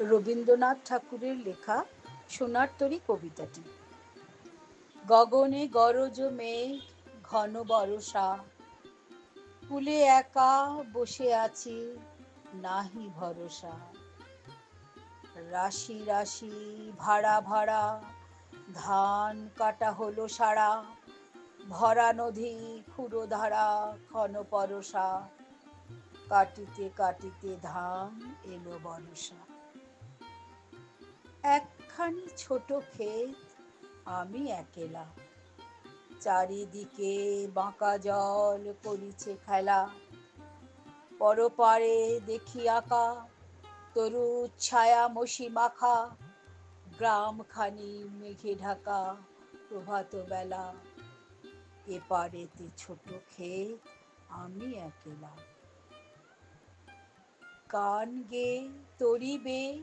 রবীন্দ্রনাথ ঠাকুরের লেখা সোনার তরী কবিতাটি। গগনে গরজ মেঘ, ঘন বরষা কুলে একা বসে আছি, নাহি ভরসা। রাশি রাশি ভাড়া ভাড়া, ধান কাটা হলো সারা, ভরা নদী ক্ষুরো ধারা ক্ষণ পরশা, কাটিতে কাটিতে ধান এলো বরষা। একখানি ছোট ক্ষেত আমি একেলা। চারিদিকে বাঁকা জল করিছে খেলা। পরপারে দেখি আঁকা তরু ছায়া, মসি মাখা। গ্রামখানি মেঘে ঢাকা, প্রভাত বেলা। এপারেতে ছোট ক্ষেত, আমি একেলা। গান গে তরিবে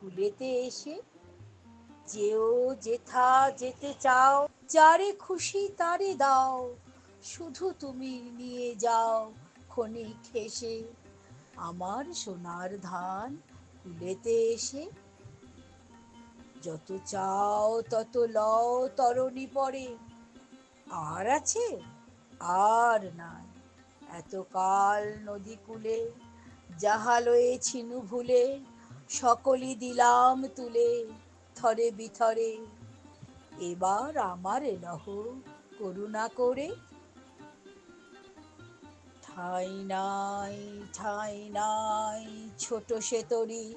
কুলেতে এসে যেও যেথা যেতে চাও, যারে খুশি তারে দাও, শুধু তুমি নিয়ে যাও ক্ষণিক হেসে আমার সোনার ধান কুলেতে এসে যত চাও তত লও তরণী পরে। আর আছে? আর নাই। এতকাল নদী কূলে যাহা লয়ে ছিনু ভুলে সকলই দিলাম তুলে, থরে বিথরে। এবার আমার লহ করুণা করে। ঠাই নাই ঠাই নাই, ছোট সে তরি।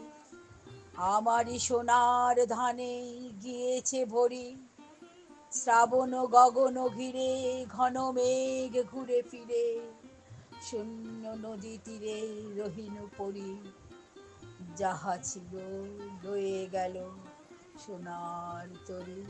আমারই সোনার ধানে গিয়েছে ভরি। শ্রাবণ গগন ঘিরে, ঘন মেঘ ঘুরে ফিরে। শূন্য নদী তীরে রহিনু পরি। যাহা ছিল রয়ে গেল সোনার তরী।